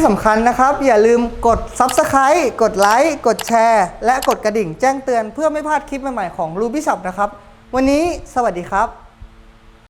ที่สำคัญนะครับ อย่าลืมกด Subscribe กดไลค์กดแชร์ และกดกระดิ่งแจ้งเตือนเพื่อไม่พลาดคลิปใหม่ๆของ Ruby Shop นะครับ วันนี้สวัสดีครับ